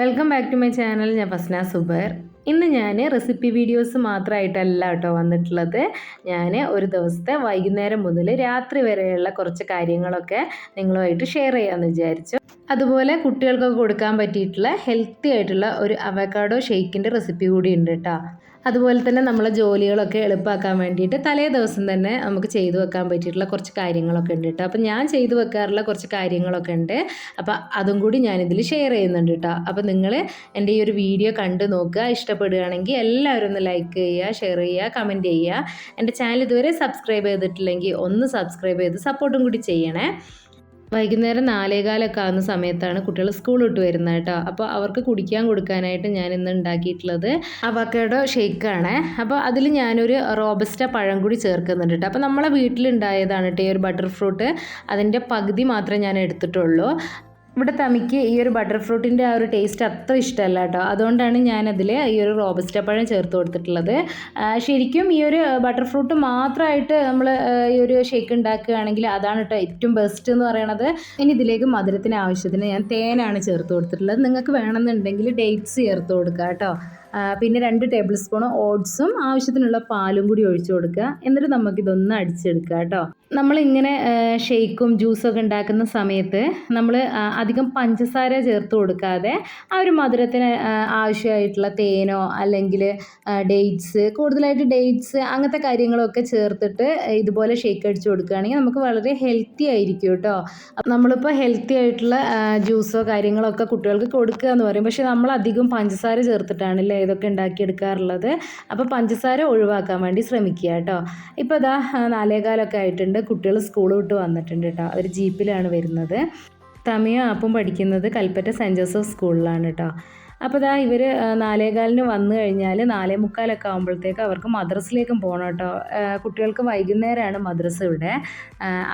Welcome back to my channel ഞാൻ ഫസ്ന സുബർ. ഇന്ന് ഞാൻ റെസിപ്പി വീഡിയോസ് മാത്രമായിട്ടല്ല കേട്ടോ വന്നിട്ടുള്ളത്. ഞാൻ ഒരു ദിവസത്തെ വൈകുന്നേരം മുതൽ രാത്രി വരെയുള്ള കുറച്ച് കാര്യങ്ങളൊക്കെ നിങ്ങളുമായിട്ട് ഷെയർ ചെയ്യാമെന്ന് വിചാരിച്ചു. അതുപോലെ കുട്ടികൾക്കൊക്കെ കൊടുക്കാൻ പറ്റിയിട്ടുള്ള ഹെൽത്തി ആയിട്ടുള്ള ഒരു അവക്കാഡോ ഷെയ്ക്കിന്റെ റെസിപ്പി കൂടി ഉണ്ട് കേട്ടോ അതുപോലെ തന്നെ നമ്മളെ ജോലികളൊക്കെ എളുപ്പമാക്കാൻ വേണ്ടിയിട്ട് തലേ ദിവസം തന്നെ നമുക്ക് ചെയ്തു വെക്കാൻ പറ്റിയിട്ടുള്ള കുറച്ച് കാര്യങ്ങളൊക്കെ ഉണ്ട് കേട്ടോ അപ്പോൾ ഞാൻ ചെയ്തു വെക്കാറുള്ള കുറച്ച് കാര്യങ്ങളൊക്കെ ഉണ്ട്. അപ്പോൾ അതും കൂടി ഞാനിതിൽ ഷെയർ ചെയ്യുന്നുണ്ട് കേട്ടോ അപ്പോൾ നിങ്ങൾ എന്റെ ഈ ഒരു വീഡിയോ കണ്ടു നോക്കുക. ഇഷ്ടപ്പെടുകയാണെങ്കിൽ എല്ലാവരും ഒന്ന് ലൈക്ക് ചെയ്യുക ഷെയർ ചെയ്യുക കമന്റ് ചെയ്യുക. എന്റെ ചാനൽ ഇതുവരെ സബ്സ്ക്രൈബ് ചെയ്തിട്ടില്ലെങ്കിൽ ഒന്ന് സബ്സ്ക്രൈബ് ചെയ്ത് സപ്പോർട്ടും കൂടി ചെയ്യണേ. വൈകുന്നേരം നാലേകാലൊക്കെ ആകുന്ന സമയത്താണ് കുട്ടികൾ സ്കൂൾ വിട്ട് വരുന്നത് കേട്ടോ. അപ്പോൾ അവർക്ക് കുടിക്കാൻ കൊടുക്കാനായിട്ട് ഞാൻ ഇന്ന് ഉണ്ടാക്കിയിട്ടുള്ളത് അവക്കയുടെ ഷേക്കാണ് അപ്പോൾ അതിൽ ഞാനൊരു റോബസ്റ്റ പഴം കൂടി ചേർക്കുന്നുണ്ട് കേട്ടോ. അപ്പോൾ നമ്മളെ വീട്ടിലുണ്ടായതാണ് കേട്ടോ ഈ ഒരു ബട്ടർ ഫ്രൂട്ട് അതിന്റെ പകുതി മാത്രമേ ഞാൻ എടുത്തിട്ടുള്ളൂ. ഇവിടെ തമിക്ക് ഈ ഒരു ബട്ടർ ഫ്രൂട്ടിന്റെ ആ ഒരു ടേസ്റ്റ് അത്ര ഇഷ്ടമല്ല കേട്ടോ. അതുകൊണ്ടാണ് ഞാനതിൽ ഈ ഒരു റോബസ്റ്റ പഴം ചേർത്ത് കൊടുത്തിട്ടുള്ളത്. ശരിക്കും ഈ ഒരു ബട്ടർ ഫ്രൂട്ട് മാത്രമായിട്ട് നമ്മൾ ഈ ഒരു ഷേക്ക് ഉണ്ടാക്കുകയാണെങ്കിൽ അതാണ് കേട്ടോ ഏറ്റവും ബെസ്റ്റ് എന്ന് പറയണത്. ഇനി ഇതിലേക്ക് മധുരത്തിന് ആവശ്യത്തിന് ഞാൻ തേനാണ് ചേർത്ത് കൊടുത്തിട്ടുള്ളത്. നിങ്ങൾക്ക് വേണമെന്നുണ്ടെങ്കിൽ ഡേറ്റ്സ് ചേർത്ത് കൊടുക്കുക കേട്ടോ. പിന്നെ രണ്ട് ടേബിൾ സ്പൂൺ ഓട്സും ആവശ്യത്തിനുള്ള പാലും കൂടി ഒഴിച്ചു കൊടുക്കുക. എന്നിട്ട് നമുക്കിതൊന്ന് അടിച്ചെടുക്കുക കേട്ടോ. നമ്മളിങ്ങനെ ഷെയ്ക്കും ജ്യൂസൊക്കെ ഉണ്ടാക്കുന്ന സമയത്ത് നമ്മൾ അധികം പഞ്ചസാര ചേർത്ത് കൊടുക്കാതെ ആ ഒരു മധുരത്തിന് ആവശ്യമായിട്ടുള്ള തേനോ അല്ലെങ്കിൽ ഡേറ്റ്സ് കൂടുതലായിട്ട് ഡേറ്റ്സ് അങ്ങനത്തെ കാര്യങ്ങളൊക്കെ ചേർത്തിട്ട് ഇതുപോലെ ഷേക്ക് അടിച്ച് കൊടുക്കുകയാണെങ്കിൽ നമുക്ക് വളരെ ഹെൽത്തി ആയിരിക്കും കേട്ടോ. നമ്മളിപ്പോൾ ഹെൽത്തി ആയിട്ടുള്ള ജ്യൂസോ കാര്യങ്ങളോ ഒക്കെ കുട്ടികൾക്ക് കൊടുക്കുക എന്ന് പറയും. പക്ഷേ നമ്മൾ അധികം പഞ്ചസാര ചേർത്തിട്ടാണല്ലേ ഇതൊക്കെ ഉണ്ടാക്കിയെടുക്കാറുള്ളത്. അപ്പോൾ പഞ്ചസാര ഒഴിവാക്കാൻ വേണ്ടി ശ്രമിക്കുക കേട്ടോ. ഇപ്പോൾ ഇതാ നാലേകാലൊക്കെ ആയിട്ടുണ്ട്. കുട്ടികൾ സ്കൂൾ വിട്ട് വന്നിട്ടുണ്ട് കേട്ടോ. അവർ ജീപ്പിലാണ് വരുന്നത്. തമിഴ് ആപ്പും പഠിക്കുന്നത് കൽപ്പറ്റ സെന്റ് ജോസഫ് സ്കൂളിലാണ് കേട്ടോ. അപ്പോൾ ഇതാ ഇവർ നാലേകാലിന് വന്നു കഴിഞ്ഞാൽ നാലേ മുക്കാലൊക്കെ ആകുമ്പോഴത്തേക്ക് അവർക്ക് മദ്രസിലേക്കും പോകണം കേട്ടോ. കുട്ടികൾക്ക് വൈകുന്നേരമാണ് മദ്രസ ഇവിടെ.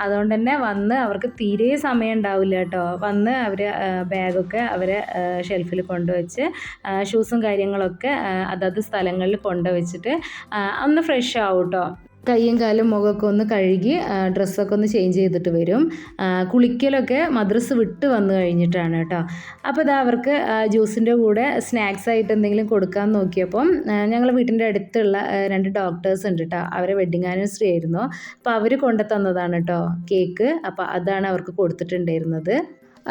അതുകൊണ്ട് തന്നെ വന്ന് അവർക്ക് തീരെ സമയം ഉണ്ടാവില്ല കേട്ടോ. വന്ന് അവർ ബാഗൊക്കെ അവരെ ഷെൽഫിൽ കൊണ്ടുവച്ച് ഷൂസും കാര്യങ്ങളൊക്കെ അതത് സ്ഥലങ്ങളിൽ കൊണ്ടുവച്ചിട്ട് ഒന്ന് ഫ്രഷ് ആവും കേട്ടോ. കയ്യും കാലും മുഖമൊക്കെ ഒന്ന് കഴുകി ഡ്രസ്സൊക്കെ ഒന്ന് ചേഞ്ച് ചെയ്തിട്ട് വരും. കുളിക്കലൊക്കെ മദ്രസ് വിട്ട് വന്നു കഴിഞ്ഞിട്ടാണ് കേട്ടോ. അപ്പോൾ ഇതാ അവർക്ക് ജ്യൂസിന്റെ കൂടെ സ്നാക്സ് ആയിട്ട് എന്തെങ്കിലും കൊടുക്കാൻ നോക്കിയപ്പം ഞങ്ങൾ വീട്ടിന്റെ അടുത്തുള്ള രണ്ട് ഡോക്ടേഴ്സ് ഉണ്ട് കേട്ടോ. അവരെ വെഡിങ് ആനിവേഴ്സറി ആയിരുന്നു. അപ്പോൾ അവർ കൊണ്ടു തന്നതാണ് കേട്ടോ കേക്ക് അപ്പോൾ അതാണ് അവർക്ക് കൊടുത്തിട്ടുണ്ടായിരുന്നത്.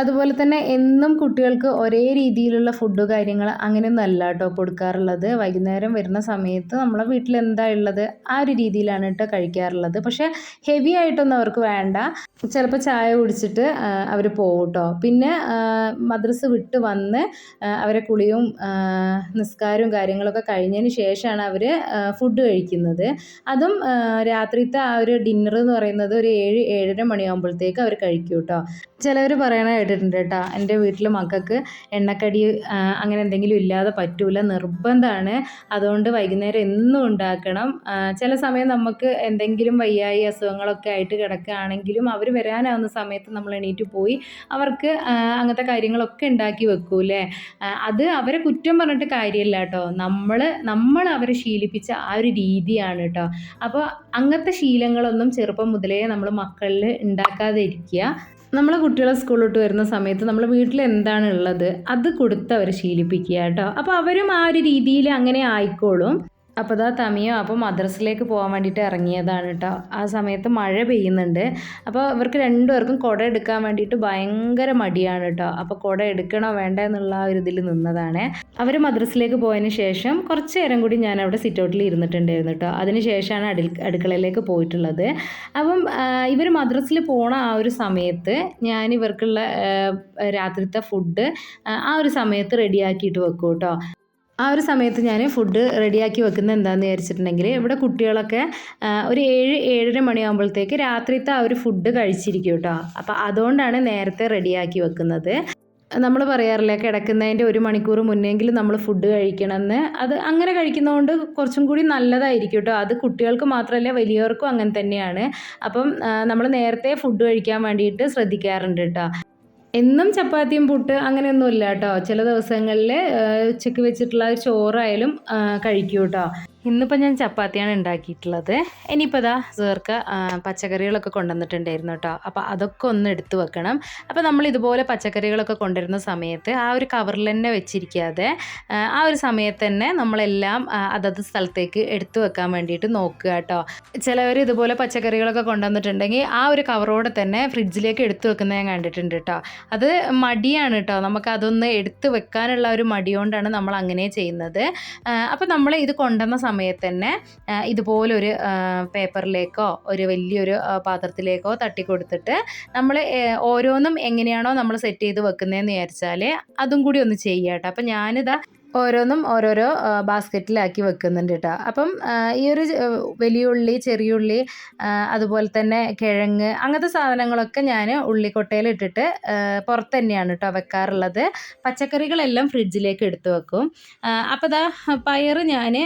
അതുപോലെ തന്നെ എന്നും കുട്ടികൾക്ക് ഒരേ രീതിയിലുള്ള ഫുഡ് കാര്യങ്ങൾ അങ്ങനെയൊന്നും അല്ല കേട്ടോ കൊടുക്കാറുള്ളത്. വൈകുന്നേരം വരുന്ന സമയത്ത് നമ്മളെ വീട്ടിൽ എന്താ ഉള്ളത് ആ ഒരു രീതിയിലാണ് കേട്ടോ കഴിക്കാറുള്ളത്. പക്ഷേ ഹെവി ആയിട്ടൊന്നും അവർക്ക് വേണ്ട. ചിലപ്പോൾ ചായ കുടിച്ചിട്ട് അവർ പോകും കേട്ടോ പിന്നെ മദ്രസ് വിട്ട് വന്ന് അവരെ കുളിയും നിസ്കാരവും കാര്യങ്ങളൊക്കെ കഴിഞ്ഞതിന് ശേഷമാണ് അവർ ഫുഡ് കഴിക്കുന്നത്. അതും രാത്രിത്തെ ആ ഒരു ഡിന്നർ എന്ന് പറയുന്നത് ഒരു ഏഴ് ഏഴര മണിയാകുമ്പോഴത്തേക്ക് അവർ കഴിക്കും കേട്ടോ ചിലവർ പറയണ കേട്ടിട്ടുണ്ട് കേട്ടോ. എന്റെ വീട്ടിൽ മക്കൾക്ക് എണ്ണക്കടി അങ്ങനെ എന്തെങ്കിലും ഇല്ലാതെ പറ്റൂല നിർബന്ധമാണ് അതുകൊണ്ട് വൈകുന്നേരം എന്നും ഉണ്ടാക്കണം. ചില സമയം നമുക്ക് എന്തെങ്കിലും വയ്യായി അസുഖങ്ങളൊക്കെ ആയിട്ട് കിടക്കുകയാണെങ്കിലും അവർ വരാനാവുന്ന സമയത്ത് നമ്മൾ എണീറ്റ് പോയി അവർക്ക് അങ്ങനത്തെ കാര്യങ്ങളൊക്കെ ഉണ്ടാക്കി വെക്കൂലേ അത് അവരെ കുറ്റം പറഞ്ഞിട്ട് കാര്യമില്ല കേട്ടോ. നമ്മൾ നമ്മൾ അവരെ ശീലിപ്പിച്ച ആ ഒരു രീതിയാണ് കേട്ടോ. അപ്പോൾ അങ്ങനത്തെ ശീലങ്ങളൊന്നും ചെറുപ്പം മുതലേ നമ്മൾ മക്കളിൽ ഉണ്ടാക്കാതെ ഇരിക്കുക നമ്മളെ കുട്ടികളെ സ്കൂളിലോട്ട് വരുന്ന സമയത്ത് നമ്മൾ വീട്ടിൽ എന്താണ് ഉള്ളത് അത് കൊടുത്ത് അവരെ ശീലിപ്പിക്കുക കേട്ടോ. അപ്പോൾ അവരും ആ ഒരു രീതിയിൽ അങ്ങനെ ആയിക്കോളും. അപ്പോൾ ഇതാ തമിയോ അപ്പോൾ മദ്രസിലേക്ക് പോകാൻ വേണ്ടിയിട്ട് ഇറങ്ങിയതാണ് കേട്ടോ ആ സമയത്ത് മഴ പെയ്യുന്നുണ്ട്. അപ്പോൾ ഇവർക്ക് രണ്ടുപേർക്കും കുട എടുക്കാൻ വേണ്ടിയിട്ട് ഭയങ്കര മടിയാണ് കേട്ടോ അപ്പോൾ കുട എടുക്കണോ വേണ്ട എന്നുള്ള ഒരു ഇതിൽ നിന്നതാണ്. അവർ മദ്രസിലേക്ക് പോയതിന് ശേഷം കുറച്ച് നേരം കൂടി ഞാൻ അവിടെ സിറ്റ് ഔട്ടിൽ ഇരുന്നിട്ടുണ്ടായിരുന്നു കേട്ടോ അതിന് ശേഷമാണ് അടി അടുക്കളയിലേക്ക് പോയിട്ടുള്ളത്. അപ്പം ഇവർ മദ്രസിൽ പോണ ആ ഒരു സമയത്ത് ഞാൻ ഇവർക്കുള്ള രാത്രിത്തെ ഫുഡ് ആ ഒരു സമയത്ത് റെഡിയാക്കിയിട്ട് വെക്കും കേട്ടോ ആ ഒരു സമയത്ത് ഞാൻ ഫുഡ് റെഡിയാക്കി വെക്കുന്നത് എന്താണെന്ന് വിചാരിച്ചിട്ടുണ്ടെങ്കിൽ ഇവിടെ കുട്ടികളൊക്കെ ഒരു ഏഴ് ഏഴര മണിയാകുമ്പോഴത്തേക്ക് രാത്രിത്തെ ആ ഒരു ഫുഡ് കഴിച്ചിരിക്കും കേട്ടോ അപ്പോൾ അതുകൊണ്ടാണ് നേരത്തെ റെഡിയാക്കി വെക്കുന്നത്. നമ്മൾ പറയാറില്ലേ കിടക്കുന്നതിന്റെ ഒരു മണിക്കൂർ മുന്നെങ്കിലും നമ്മൾ ഫുഡ് കഴിക്കണമെന്ന്. അത് അങ്ങനെ കഴിക്കുന്നതുകൊണ്ട് കുറച്ചും കൂടി നല്ലതായിരിക്കും കേട്ടോ അത് കുട്ടികൾക്ക് മാത്രമല്ല വലിയവർക്കും അങ്ങനെ തന്നെയാണ്. അപ്പം നമ്മൾ നേരത്തെ ഫുഡ് കഴിക്കാൻ വേണ്ടിയിട്ട് ശ്രദ്ധിക്കാറുണ്ട് കേട്ടോ എന്നും ചപ്പാത്തിയും പുട്ട് അങ്ങനെയൊന്നുമില്ല കേട്ടോ. ചില ദിവസങ്ങളിൽ ഉച്ചയ്ക്ക് വെച്ചിട്ടുള്ള ചോറായാലും കഴിക്കൂ കേട്ടോ. ഇന്നിപ്പോൾ ഞാൻ ചപ്പാത്തിയാണ് ഉണ്ടാക്കിയിട്ടുള്ളത്. ഇനിയിപ്പോൾ ഇതാ ചേർക്ക പച്ചക്കറികളൊക്കെ കൊണ്ടുവന്നിട്ടുണ്ടായിരുന്നു കേട്ടോ അപ്പോൾ അതൊക്കെ ഒന്ന് എടുത്തു വെക്കണം. അപ്പോൾ നമ്മൾ ഇതുപോലെ പച്ചക്കറികളൊക്കെ കൊണ്ടുവരുന്ന സമയത്ത് ആ ഒരു കവറിൽ തന്നെ വെച്ചിരിക്കാതെ ആ, ഒരു സമയത്ത് തന്നെ നമ്മളെല്ലാം അതത് സ്ഥലത്തേക്ക് എടുത്തു വെക്കാൻ വേണ്ടിയിട്ട് നോക്കുക കേട്ടോ ചിലവർ ഇതുപോലെ പച്ചക്കറികളൊക്കെ കൊണ്ടുവന്നിട്ടുണ്ടെങ്കിൽ ആ ഒരു കവറോടെ തന്നെ ഫ്രിഡ്ജിലേക്ക് എടുത്തു വെക്കുന്നത് ഞാൻ കണ്ടിട്ടുണ്ട് കേട്ടോ അത് മടിയാണ് കേട്ടോ നമുക്ക് അതൊന്ന് എടുത്തു വെക്കാനുള്ള ഒരു മടിയോണ്ടാണ് നമ്മൾ അങ്ങനെ ചെയ്യുന്നത്. അപ്പോൾ നമ്മൾ ഇത് കൊണ്ടുവന്ന സമയത്ത് തന്നെ ഇതുപോലൊരു പേപ്പറിലേക്കോ ഒരു വലിയൊരു പാത്രത്തിലേക്കോ തട്ടി കൊടുത്തിട്ട് നമ്മൾ ഓരോന്നും എങ്ങനെയാണോ നമ്മൾ സെറ്റ് ചെയ്ത് വെക്കുന്നതെന്ന് വിചാരിച്ചാൽ അതും കൂടി ഒന്ന് ചെയ്യാട്ടോ. അപ്പം ഞാനിതാ ഓരോന്നും ഓരോരോ ബാസ്ക്കറ്റിലാക്കി വെക്കുന്നുണ്ട് കേട്ടോ അപ്പം ഈ ഒരു വലിയ ഉള്ളി ചെറിയ ഉള്ളി അതുപോലെ തന്നെ കിഴങ്ങ് അങ്ങനത്തെ സാധനങ്ങളൊക്കെ ഞാൻ ഉള്ളിക്കൊട്ടയിൽ ഇട്ടിട്ട് പുറത്ത് തന്നെയാണ് കേട്ടോ വെക്കാറുള്ളത്. പച്ചക്കറികളെല്ലാം ഫ്രിഡ്ജിലേക്ക് എടുത്തു വെക്കും. അപ്പോൾ ദാ പയർ ഞാൻ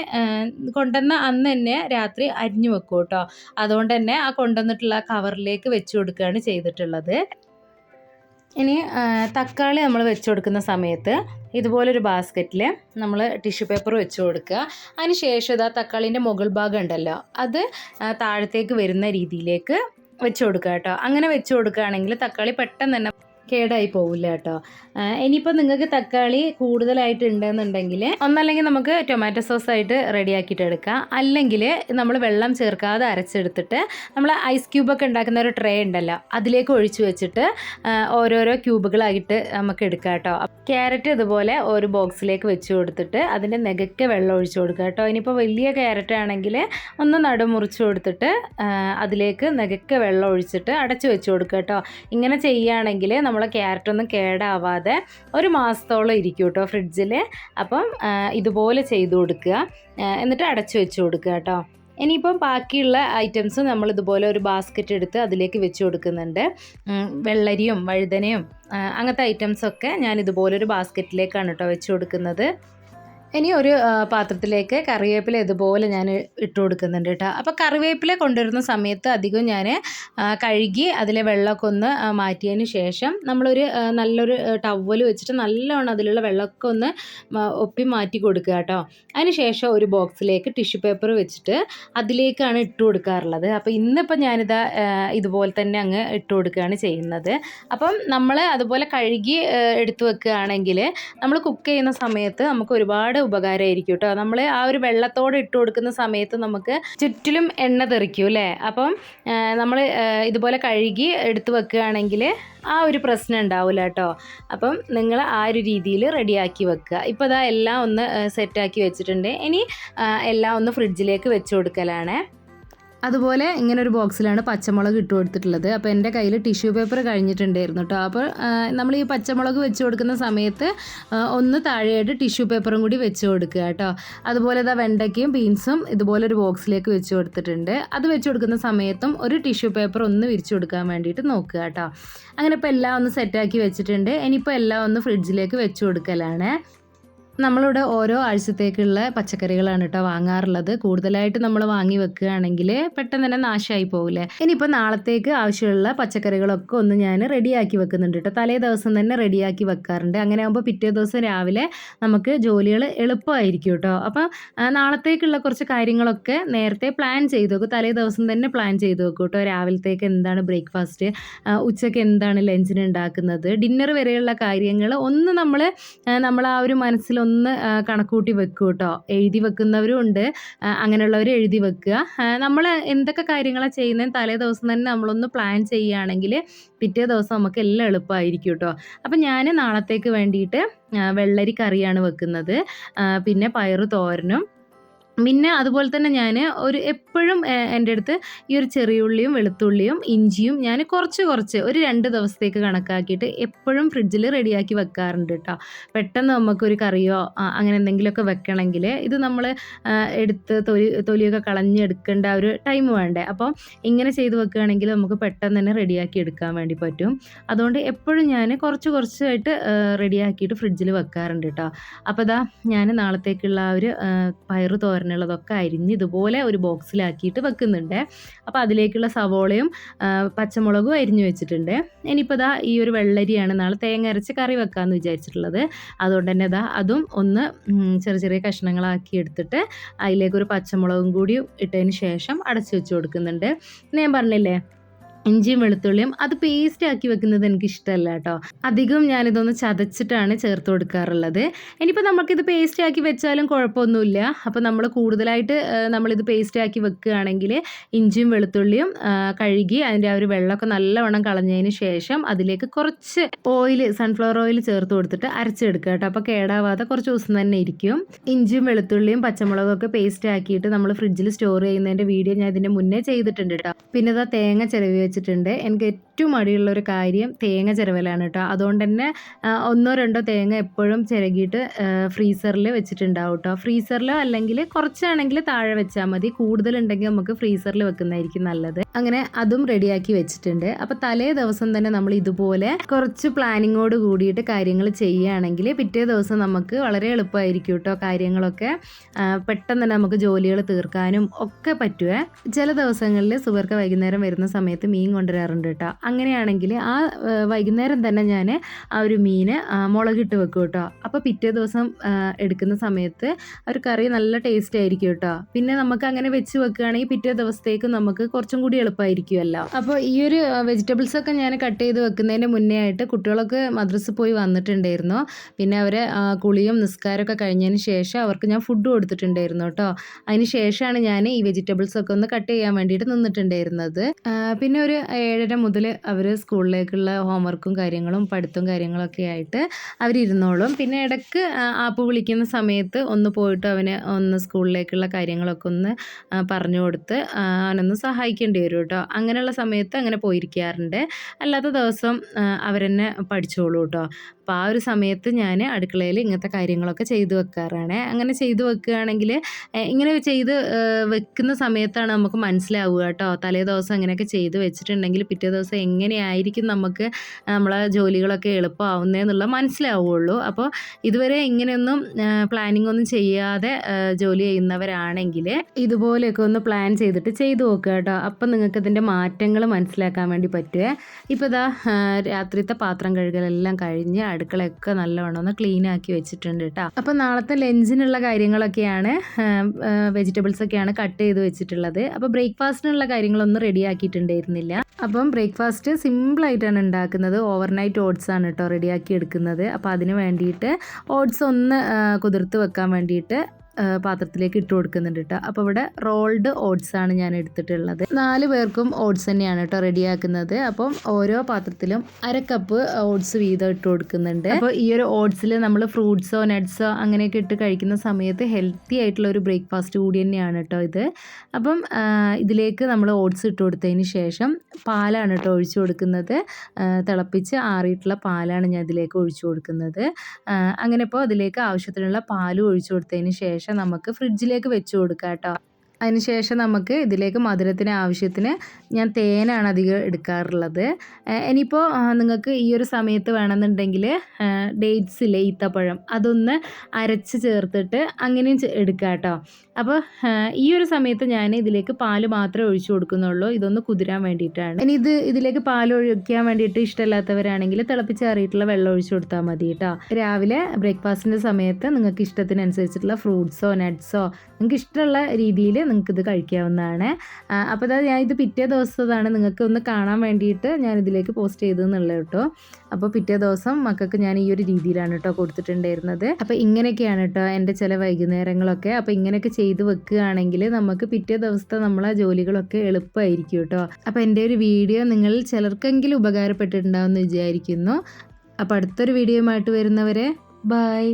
കൊണ്ടുവന്ന അന്ന് തന്നെ രാത്രി അരിഞ്ഞു വെക്കും കേട്ടോ അതുകൊണ്ട് തന്നെ ആ കൊണ്ടുവന്നിട്ടുള്ള കവറിലേക്ക് വെച്ച് കൊടുക്കുകയാണ് ചെയ്തിട്ടുള്ളത്. ഇനി തക്കാളി നമ്മൾ വെച്ച് കൊടുക്കുന്ന സമയത്ത് ഇതുപോലൊരു ബാസ്ക്കറ്റിൽ നമ്മൾ ടിഷ്യൂ പേപ്പർ വെച്ച് കൊടുക്കുക. അതിന് ശേഷം ഇതാ തക്കാളീന്റെ മുകൾ ഭാഗം ഉണ്ടല്ലോ അത് താഴത്തേക്ക് വരുന്ന രീതിയിലേക്ക് വെച്ച് കൊടുക്കുക കേട്ടോ. അങ്ങനെ വെച്ച് കൊടുക്കുകയാണെങ്കിൽ തക്കാളി പെട്ടെന്ന് തന്നെ കേടായി പോവില്ല കേട്ടോ. ഇനിയിപ്പോൾ നിങ്ങൾക്ക് തക്കാളി കൂടുതലായിട്ട് ഉണ്ടെന്നുണ്ടെങ്കിൽ ഒന്നല്ലെങ്കിൽ നമുക്ക് ടൊമാറ്റോ സോസ് ആയിട്ട് റെഡിയാക്കിയിട്ട് എടുക്കാം. അല്ലെങ്കിൽ നമ്മൾ വെള്ളം ചേർക്കാതെ അരച്ചെടുത്തിട്ട് നമ്മൾ ഐസ് ക്യൂബൊക്കെ ഉണ്ടാക്കുന്ന ഒരു ട്രേ ഉണ്ടല്ലോ അതിലേക്ക് ഒഴിച്ചു വെച്ചിട്ട് ഓരോരോ ക്യൂബുകളായിട്ട് നമുക്ക് എടുക്കാം കേട്ടോ. ക്യാരറ്റ് ഇതുപോലെ ഒരു ബോക്സിലേക്ക് വെച്ച് കൊടുത്തിട്ട് അതിന്റെ നികക്ക് വെള്ളം ഒഴിച്ചു കൊടുക്കുക കേട്ടോ. ഇനിയിപ്പോൾ വലിയ ക്യാരറ്റ് ആണെങ്കിൽ ഒന്ന് നടുമുറിച്ച് കൊടുത്തിട്ട് അതിലേക്ക് നികക്ക് വെള്ളം ഒഴിച്ചിട്ട് അടച്ചു വെച്ച് കൊടുക്കുക കേട്ടോ. ഇങ്ങനെ ചെയ്യുകയാണെങ്കിൽ നമ്മളെ ക്യാരറ്റ് ഒന്നും കേടാവാതെ ഒരു മാസത്തോളം ഇരിക്കും കേട്ടോ ഫ്രിഡ്ജിൽ അപ്പം ഇതുപോലെ ചെയ്തു കൊടുക്കുക. എന്നിട്ട് അടച്ചു വെച്ച് കൊടുക്കുക കേട്ടോ. ഇനിയിപ്പം ബാക്കിയുള്ള ഐറ്റംസ് നമ്മൾ ഇതുപോലെ ഒരു ബാസ്ക്കറ്റ് എടുത്ത് അതിലേക്ക് വെച്ച് കൊടുക്കുന്നുണ്ട്. വെള്ളരിയും വഴുതനയും അങ്ങനത്തെ ഐറ്റംസൊക്കെ ഞാൻ ഇതുപോലെ ഒരു ബാസ്ക്കറ്റിലേക്കാണ് കേട്ടോ വെച്ച് കൊടുക്കുന്നത്. ഇനി ഒരു പാത്രത്തിലേക്ക് കറിവേപ്പില ഇതുപോലെ ഞാൻ ഇട്ട് കൊടുക്കുന്നുണ്ട് കേട്ടോ അപ്പോൾ കറിവേപ്പില കൊണ്ടുവരുന്ന സമയത്ത് അധികം ഞാൻ കഴുകി അതിലെ വെള്ളമൊക്കെ ഒന്ന് മാറ്റിയതിന് ശേഷം നമ്മളൊരു നല്ലൊരു ടവൽ വെച്ചിട്ട് നല്ലോണം അതിലുള്ള വെള്ളമൊക്കെ ഒന്ന് ഒപ്പി മാറ്റി കൊടുക്കുക കേട്ടോ അതിന് ശേഷം ഒരു ബോക്സിലേക്ക് ടിഷ്യൂ പേപ്പർ വെച്ചിട്ട് അതിലേക്കാണ് ഇട്ട് കൊടുക്കാറുള്ളത്. അപ്പോൾ ഇന്നിപ്പോൾ ഞാനിതാ ഇതുപോലെ തന്നെ അങ്ങ് ഇട്ട് കൊടുക്കുകയാണ് ചെയ്യുന്നത്. അപ്പം നമ്മൾ അതുപോലെ കഴുകി എടുത്തു വെക്കുകയാണെങ്കിൽ നമ്മൾ കുക്ക് ചെയ്യുന്ന സമയത്ത് നമുക്ക് ഒരുപാട് ഉപകാരമായിരിക്കും കേട്ടോ. നമ്മൾ ആ ഒരു വെള്ളത്തോടെ ഇട്ട് കൊടുക്കുന്ന സമയത്ത് നമുക്ക് ചുറ്റിലും എണ്ണ തെറിക്കും അല്ലേ? അപ്പം നമ്മൾ ഇതുപോലെ കഴുകി എടുത്തു വെക്കുകയാണെങ്കിൽ ആ ഒരു പ്രശ്നം ഉണ്ടാവില്ല കേട്ടോ. അപ്പം നിങ്ങൾ ആ ഒരു രീതിയിൽ റെഡിയാക്കി വെക്കുക. ഇപ്പോൾ അതാ എല്ലാം ഒന്ന് സെറ്റാക്കി വെച്ചിട്ടുണ്ട്. ഇനി എല്ലാം ഒന്ന് ഫ്രിഡ്ജിലേക്ക് വെച്ച് കൊടുക്കലാണ്. അതുപോലെ ഇങ്ങനെ ഒരു ബോക്സിലാണ് പച്ചമുളക് ഇട്ട് കൊടുത്തിട്ടുള്ളത്. അപ്പോൾ എന്റെ കയ്യിൽ ടിഷ്യൂ പേപ്പർ കഴിഞ്ഞിട്ടുണ്ടായിരുന്നു കേട്ടോ അപ്പോൾ നമ്മൾ ഈ പച്ചമുളക് വെച്ച് കൊടുക്കുന്ന സമയത്ത് ഒന്ന് താഴെയായിട്ട് ടിഷ്യൂ പേപ്പറും കൂടി വെച്ച് കൊടുക്കുക കേട്ടോ അതുപോലെ ഇതാ വെണ്ടയ്ക്കയും ബീൻസും ഇതുപോലെ ഒരു ബോക്സിലേക്ക് വെച്ച് കൊടുത്തിട്ടുണ്ട്. അത് വെച്ച് കൊടുക്കുന്ന സമയത്തും ഒരു ടിഷ്യൂ പേപ്പർ ഒന്ന് വിരിച്ചു കൊടുക്കാൻ വേണ്ടിയിട്ട് നോക്കുക കേട്ടോ അങ്ങനെ ഇപ്പോൾ എല്ലാം ഒന്ന് സെറ്റാക്കി വെച്ചിട്ടുണ്ട്. ഇനിയിപ്പോൾ എല്ലാം ഒന്ന് ഫ്രിഡ്ജിലേക്ക് വെച്ച് കൊടുക്കലാണ്. നമ്മളിവിടെ ഓരോ ആഴ്ചത്തേക്കുള്ള പച്ചക്കറികളാണ് കേട്ടോ വാങ്ങാറുള്ളത്. കൂടുതലായിട്ട് നമ്മൾ വാങ്ങി വെക്കുകയാണെങ്കിൽ പെട്ടെന്ന് തന്നെ നാശമായി പോകില്ലേ ഇനിയിപ്പോൾ നാളത്തേക്ക് ആവശ്യമുള്ള പച്ചക്കറികളൊക്കെ ഒന്ന് ഞാൻ റെഡിയാക്കി വെക്കുന്നുണ്ട് കേട്ടോ. തലേ ദിവസം തന്നെ റെഡിയാക്കി വെക്കാറുണ്ട്. അങ്ങനെ ആകുമ്പോൾ പിറ്റേ ദിവസം രാവിലെ നമുക്ക് ജോലികൾ എളുപ്പമായിരിക്കും കേട്ടോ. അപ്പം നാളത്തേക്കുള്ള കുറച്ച് കാര്യങ്ങളൊക്കെ നേരത്തെ പ്ലാൻ ചെയ്ത് വെക്കും. തലേ ദിവസം തന്നെ പ്ലാൻ ചെയ്ത് വെക്കും കേട്ടോ. രാവിലത്തേക്ക് എന്താണ് ബ്രേക്ക്ഫാസ്റ്റ് ഉച്ചയ്ക്ക് എന്താണ് ലഞ്ചിന് ഉണ്ടാക്കുന്നത് ഡിന്നർ വരെയുള്ള കാര്യങ്ങൾ ഒന്ന് നമ്മൾ നമ്മൾ ആ ഒരു മനസ്സിലൊന്ന് കണക്ക് കണക്കൂട്ടി വെക്കും കേട്ടോ എഴുതി വെക്കുന്നവരും ഉണ്ട്. അങ്ങനെയുള്ളവർ എഴുതി വെക്കുക. നമ്മൾ എന്തൊക്കെ കാര്യങ്ങളാണ് ചെയ്യുന്നത് തലേ ദിവസം തന്നെ നമ്മളൊന്ന് പ്ലാൻ ചെയ്യുകയാണെങ്കിൽ പിറ്റേ ദിവസം നമുക്ക് എല്ലാം എളുപ്പമായിരിക്കും കേട്ടോ അപ്പം ഞാൻ നാളത്തേക്ക് വേണ്ടിയിട്ട് വെള്ളരി കറിയാണ് വെക്കുന്നത്. പിന്നെ പയറ് തോരനും. പിന്നെ അതുപോലെ തന്നെ ഞാൻ ഒരു എപ്പോഴും എന്റെ അടുത്ത് ഈ ഒരു ചെറിയ ഉള്ളിയും വെളുത്തുള്ളിയും ഇഞ്ചിയും ഞാൻ കുറച്ച് കുറച്ച് ഒരു രണ്ട് ദിവസത്തേക്ക് കണക്കാക്കിയിട്ട് എപ്പോഴും ഫ്രിഡ്ജിൽ റെഡിയാക്കി വെക്കാറുണ്ട് കേട്ടോ പെട്ടെന്ന് നമുക്കൊരു കറിയോ അങ്ങനെ എന്തെങ്കിലുമൊക്കെ വെക്കണമെങ്കിൽ ഇത് നമ്മൾ എടുത്ത് തൊലി തൊലിയൊക്കെ കളഞ്ഞെടുക്കേണ്ട ഒരു ടൈം വേണ്ടേ. അപ്പോൾ ഇങ്ങനെ ചെയ്ത് വെക്കുകയാണെങ്കിൽ നമുക്ക് പെട്ടെന്ന് തന്നെ റെഡിയാക്കി എടുക്കാൻ വേണ്ടി പറ്റും. അതുകൊണ്ട് എപ്പോഴും ഞാൻ കുറച്ച് കുറച്ചായിട്ട് റെഡിയാക്കിയിട്ട് ഫ്രിഡ്ജിൽ വെക്കാറുണ്ട് കേട്ടോ അപ്പോൾ ഇതാ ഞാൻ നാളത്തേക്കുള്ള ആ ഒരു പയറ് തോരൻ തോരനുള്ളതൊക്കെ അരിഞ്ഞ് ഇതുപോലെ ഒരു ബോക്സിലാക്കിയിട്ട് വെക്കുന്നുണ്ട്. അപ്പോൾ അതിലേക്കുള്ള സവോളയും പച്ചമുളകും അരിഞ്ഞു വെച്ചിട്ടുണ്ട്. ഇനിയിപ്പോൾ ഇതാ ഈ ഒരു വെള്ളരിയാണ് നാളെ തേങ്ങ അരച്ച് കറി വെക്കാമെന്ന് വിചാരിച്ചിട്ടുള്ളത്. അതുകൊണ്ട് തന്നെ ഇതാ അതും ഒന്ന് ചെറിയ ചെറിയ കഷ്ണങ്ങളാക്കി എടുത്തിട്ട് അതിലേക്കൊരു പച്ചമുളകും കൂടി ഇട്ടതിന് ശേഷം അടച്ചു വെച്ച് കൊടുക്കുന്നുണ്ട്. ഞാൻ പറഞ്ഞില്ലേ ഇഞ്ചിയും വെളുത്തുള്ളിയും അത് പേസ്റ്റ് ആക്കി വെക്കുന്നത് എനിക്ക് ഇഷ്ടമല്ല കേട്ടോ. അധികം ഞാനിതൊന്ന് ചതച്ചിട്ടാണ് ചേർത്ത് കൊടുക്കാറുള്ളത്. ഇനിയിപ്പോൾ നമുക്കിത് പേസ്റ്റ് ആക്കി വെച്ചാലും കുഴപ്പമൊന്നുമില്ല. അപ്പോൾ നമ്മൾ കൂടുതലായിട്ട് നമ്മളിത് പേസ്റ്റ് ആക്കി വെക്കുകയാണെങ്കിൽ ഇഞ്ചിയും വെളുത്തുള്ളിയും കഴുകി അതിന്റെ ആ ഒരു വെള്ളമൊക്കെ നല്ലവണ്ണം കളഞ്ഞതിന് ശേഷം അതിലേക്ക് കുറച്ച് ഓയിൽ സൺഫ്ലവർ ഓയിൽ ചേർത്ത് കൊടുത്തിട്ട് അരച്ചെടുക്കുക കേട്ടോ. അപ്പോൾ കേടാവാതെ കുറച്ച് ദിവസം തന്നെ ഇരിക്കും. ഇഞ്ചിയും വെളുത്തുള്ളിയും പച്ചമുളകും ഒക്കെ പേസ്റ്റ് ആക്കിയിട്ട് നമ്മൾ ഫ്രിഡ്ജിൽ സ്റ്റോർ ചെയ്യുന്നതിന്റെ വീഡിയോ ഞാൻ ഇതിന്റെ മുന്നേ ചെയ്തിട്ടുണ്ട് കേട്ടോ. പിന്നെ ഇതാ തേങ്ങ ചിരവി വെച്ചിട്ടുണ്ട്. എനിക്ക് ഏറ്റവും മടിയുള്ള ഒരു കാര്യം തേങ്ങ ചിരവലാണ് കേട്ടോ. അതുകൊണ്ട് തന്നെ ഒന്നോ രണ്ടോ തേങ്ങ എപ്പോഴും ചിരകിയിട്ട് ഫ്രീസറിൽ വെച്ചിട്ടുണ്ടാവും കേട്ടോ. ഫ്രീസറിലോ അല്ലെങ്കിൽ കുറച്ചാണെങ്കിൽ താഴെ വെച്ചാൽ മതി. കൂടുതലുണ്ടെങ്കിൽ നമുക്ക് ഫ്രീസറിൽ വെക്കുന്നതായിരിക്കും നല്ലത്. അങ്ങനെ അതും റെഡിയാക്കി വെച്ചിട്ടുണ്ട്. അപ്പോൾ തലേ ദിവസം തന്നെ നമ്മൾ ഇതുപോലെ കുറച്ച് പ്ലാനിങ്ങോട് കൂടിയിട്ട് കാര്യങ്ങൾ ചെയ്യുകയാണെങ്കിൽ പിറ്റേ ദിവസം നമുക്ക് വളരെ എളുപ്പമായിരിക്കും കേട്ടോ കാര്യങ്ങളൊക്കെ. പെട്ടെന്ന് തന്നെ നമുക്ക് ജോലികൾ തീർക്കാനും ഒക്കെ പറ്റുമേ ചില ദിവസങ്ങളിൽ സുവർക്ക വൈകുന്നേരം വരുന്ന സമയത്ത് മീൻ കൊണ്ടുവരാറുണ്ട് കേട്ടോ. അങ്ങനെയാണെങ്കിൽ ആ വൈകുന്നേരം തന്നെ ഞാൻ ആ ഒരു മീൻ മുളകിട്ട് വെക്കും കേട്ടോ. അപ്പോൾ പിറ്റേ ദിവസം എടുക്കുന്ന സമയത്ത് ഒരു കറി നല്ല ടേസ്റ്റ് ആയിരിക്കും കേട്ടോ. പിന്നെ നമുക്ക് അങ്ങനെ വെച്ച് വെക്കുകയാണെങ്കിൽ പിറ്റേ ദിവസത്തേക്ക് നമുക്ക് കുറച്ചും കൂടി എളുപ്പമായിരിക്കുമല്ലോ അപ്പോൾ ഈ ഒരു വെജിറ്റബിൾസ് ഒക്കെ ഞാൻ കട്ട് ചെയ്ത് വെക്കുന്നതിന് മുന്നേ ആയിട്ട് കുട്ടികളൊക്കെ മദ്രസ് പോയി വന്നിട്ടുണ്ടായിരുന്നു. പിന്നെ അവരെ കുളിയും നിസ്കാരമൊക്കെ കഴിഞ്ഞതിന് ശേഷം അവർക്ക് ഞാൻ ഫുഡ് കൊടുത്തിട്ടുണ്ടായിരുന്നു കേട്ടോ. അതിന് ശേഷമാണ് ഞാൻ ഈ വെജിറ്റബിൾസ് ഒക്കെ ഒന്ന് കട്ട് ചെയ്യാൻ വേണ്ടിയിട്ട് നിന്നിട്ടുണ്ടായിരുന്നത്. പിന്നെ ഒരു ഏഴര മുതൽ അവർ സ്കൂളിലേക്കുള്ള ഹോംവർക്കും കാര്യങ്ങളും പഠിത്തവും കാര്യങ്ങളൊക്കെ ആയിട്ട് അവരിരുന്നോളും. പിന്നെ ഇടയ്ക്ക് ആപ്പ് വിളിക്കുന്ന സമയത്ത് ഒന്ന് പോയിട്ട് അവനെ ഒന്ന് സ്കൂളിലേക്കുള്ള കാര്യങ്ങളൊക്കെ ഒന്ന് പറഞ്ഞു കൊടുത്ത് അവനൊന്ന് സഹായിക്കേണ്ടി വരും കേട്ടോ അങ്ങനെയുള്ള സമയത്ത് അങ്ങനെ പോയിരിക്കാറുണ്ട്. അല്ലാത്ത ദിവസം അവരെന്നെ പഠിച്ചോളൂ കേട്ടോ അപ്പോൾ ആ ഒരു സമയത്ത് ഞാൻ അടുക്കളയിൽ ഇങ്ങനത്തെ കാര്യങ്ങളൊക്കെ ചെയ്തു വെക്കാറാണ്. അങ്ങനെ ചെയ്തു വെക്കുകയാണെങ്കിൽ ഇങ്ങനെ ചെയ്ത് വെക്കുന്ന സമയത്താണ് നമുക്ക് മനസ്സിലാവുക കേട്ടോ. തലേ ദിവസം അങ്ങനെയൊക്കെ ചെയ്ത് വെച്ചിട്ടുണ്ടെങ്കിൽ പിറ്റേ ദിവസം എങ്ങനെയായിരിക്കും നമുക്ക് നമ്മളെ ജോലികളൊക്കെ എളുപ്പമാവുന്നതെന്നുള്ള മനസ്സിലാവുള്ളൂ. അപ്പോൾ ഇതുവരെ ഇങ്ങനെയൊന്നും പ്ലാനിങ് ഒന്നും ചെയ്യാതെ ജോലി ചെയ്യുന്നവരാണെങ്കിൽ ഇതുപോലെയൊക്കെ ഒന്ന് പ്ലാൻ ചെയ്തിട്ട് ചെയ്തു നോക്കുക കേട്ടോ. അപ്പം നിങ്ങൾക്ക് ഇതിന്റെ മാറ്റങ്ങൾ മനസ്സിലാക്കാൻ വേണ്ടി പറ്റുക ഇപ്പോൾ ഇതാ രാത്രിത്തെ പാത്രം കഴുകലെല്ലാം കഴിഞ്ഞ് അടുക്കളയൊക്കെ നല്ലവണ്ണം ഒന്ന് ക്ലീൻ ആക്കി വെച്ചിട്ടുണ്ട് കേട്ടോ അപ്പോൾ നാളത്തെ ലഞ്ചിനുള്ള കാര്യങ്ങളൊക്കെയാണ് വെജിറ്റബിൾസ് ഒക്കെയാണ് കട്ട് ചെയ്ത് വെച്ചിട്ടുള്ളത്. അപ്പോൾ ബ്രേക്ക്ഫാസ്റ്റിനുള്ള കാര്യങ്ങളൊന്നും റെഡി ആക്കിയിട്ടുണ്ടായിരുന്നില്ല. അപ്പം ബ്രേക്ക്ഫാസ്റ്റ് സിമ്പിളായിട്ടാണ് ഉണ്ടാക്കുന്നത്. ഓവർനൈറ്റ് ഓട്സ് ആണ് കേട്ടോ റെഡിയാക്കി എടുക്കുന്നത്. അപ്പോൾ അതിന് വേണ്ടിയിട്ട് ഓട്സ് ഒന്ന് കുതിർത്ത് വെക്കാൻ വേണ്ടിയിട്ട് പാത്രത്തിലേക്ക് ഇട്ട് കൊടുക്കുന്നുണ്ട് കേട്ടോ അപ്പോൾ ഇവിടെ റോൾഡ് ഓട്സ് ആണ് ഞാൻ എടുത്തിട്ടുള്ളത്. നാല് പേർക്കും ഓട്സ് തന്നെയാണ് കേട്ടോ റെഡിയാക്കുന്നത്. അപ്പം ഓരോ പാത്രത്തിലും അര കപ്പ് ഓട്സ് വീതം ഇട്ട് കൊടുക്കുന്നുണ്ട്. അപ്പോൾ ഈ ഒരു ഓട്സിൽ നമ്മൾ ഫ്രൂട്ട്സോ നട്ട്സോ അങ്ങനെയൊക്കെ ഇട്ട് കഴിക്കുന്ന സമയത്ത് ഹെൽത്തി ആയിട്ടുള്ള ഒരു ബ്രേക്ക്ഫാസ്റ്റ് കൂടി തന്നെയാണ് കേട്ടോ ഇത്. അപ്പം ഇതിലേക്ക് നമ്മൾ ഓട്സ് ഇട്ട് കൊടുത്തതിന് ശേഷം പാലാണ് കേട്ടോ ഒഴിച്ചു കൊടുക്കുന്നത്. തിളപ്പിച്ച് ആറിയിട്ടുള്ള പാലാണ് ഞാൻ ഇതിലേക്ക് ഒഴിച്ചു കൊടുക്കുന്നത്. അങ്ങനെ ഇപ്പോൾ അതിലേക്ക് ആവശ്യത്തിനുള്ള പാലും ഒഴിച്ചു കൊടുത്തതിന് ശേഷം നമുക്ക് ഫ്രിഡ്ജിലേക്ക് വെച്ച് കൊടുക്കാം കേട്ടോ അതിനുശേഷം നമുക്ക് ഇതിലേക്ക് മധുരത്തിന് ആവശ്യത്തിന് ഞാൻ തേനാണ് അധികം എടുക്കാറുള്ളത്. ഇനിയിപ്പോൾ നിങ്ങൾക്ക് ഈ ഒരു സമയത്ത് വേണമെന്നുണ്ടെങ്കിൽ ഡേറ്റ്സ് ഇല്ലേ ഈത്തപ്പഴം അതൊന്ന് അരച്ച് ചേർത്തിട്ട് അങ്ങനെയും എടുക്കുക എടുക്കാം കേട്ടോ അപ്പോൾ ഈ ഒരു സമയത്ത് ഞാൻ ഇതിലേക്ക് പാൽ മാത്രമേ ഒഴിച്ചു കൊടുക്കുന്നുള്ളൂ. ഇതൊന്ന് കുതിരാൻ വേണ്ടിയിട്ടാണ്. ഇനി ഇത് ഇതിലേക്ക് പാൽ ഒഴിക്കാൻ വേണ്ടിയിട്ട് ഇഷ്ടമില്ലാത്തവരാണെങ്കിൽ തിളപ്പിച്ചാറിയിട്ടുള്ള വെള്ളം ഒഴിച്ചു കൊടുത്താൽ മതി കേട്ടോ രാവിലെ ബ്രേക്ക്ഫാസ്റ്റിന്റെ സമയത്ത് നിങ്ങൾക്ക് ഇഷ്ടത്തിനനുസരിച്ചിട്ടുള്ള ഫ്രൂട്ട്സോ നട്ട്സോ നിങ്ങൾക്ക് ഇഷ്ടമുള്ള രീതിയിൽ നിങ്ങൾക്ക് ഇത് കഴിക്കാവുന്നതാണ്. അപ്പോൾ അതായത് ഞാൻ ഇത് പിറ്റേ ദിവസത്താണ് നിങ്ങൾക്ക് ഒന്ന് കാണാൻ വേണ്ടിയിട്ട് ഞാൻ ഇതിലേക്ക് പോസ്റ്റ് ചെയ്തെന്നുള്ളത് കേട്ടോ. അപ്പോൾ പിറ്റേ ദിവസം മക്കൾക്ക് ഞാൻ ഈ ഒരു രീതിയിലാണ് കേട്ടോ കൊടുത്തിട്ടുണ്ടായിരുന്നത്. അപ്പോൾ ഇങ്ങനെയൊക്കെയാണ് കേട്ടോ എന്റെ ചില വൈകുന്നേരങ്ങളൊക്കെ. അപ്പോൾ ഇങ്ങനെയൊക്കെ ചെയ്ത് വെക്കുകയാണെങ്കിൽ നമുക്ക് പിറ്റേ ദിവസത്തെ നമ്മളെ ജോലികളൊക്കെ എളുപ്പമായിരിക്കും കേട്ടോ. അപ്പോൾ എന്റെ ഒരു വീഡിയോ നിങ്ങൾ ചിലർക്കെങ്കിലും ഉപകാരപ്പെട്ടിട്ടുണ്ടാവുമെന്ന് വിചാരിക്കുന്നു. അപ്പോൾ അടുത്തൊരു വീഡിയോയുമായിട്ട് വരുന്നവരെ ബൈ.